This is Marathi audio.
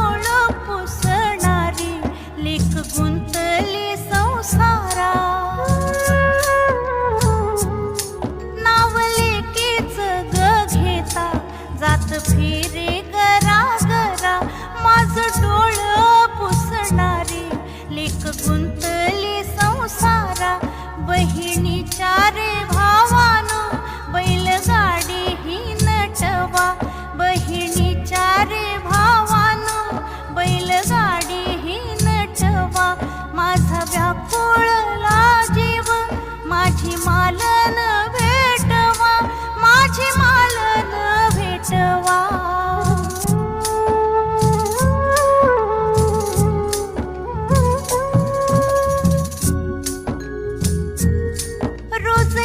डोळ पुसणारी लेख संसारा नाव लेकीच ग घेता जात फिरे गरा घरा माझ डोळ पुसणारी लेख गुंतली संसारा बहिणी चारे 小兔。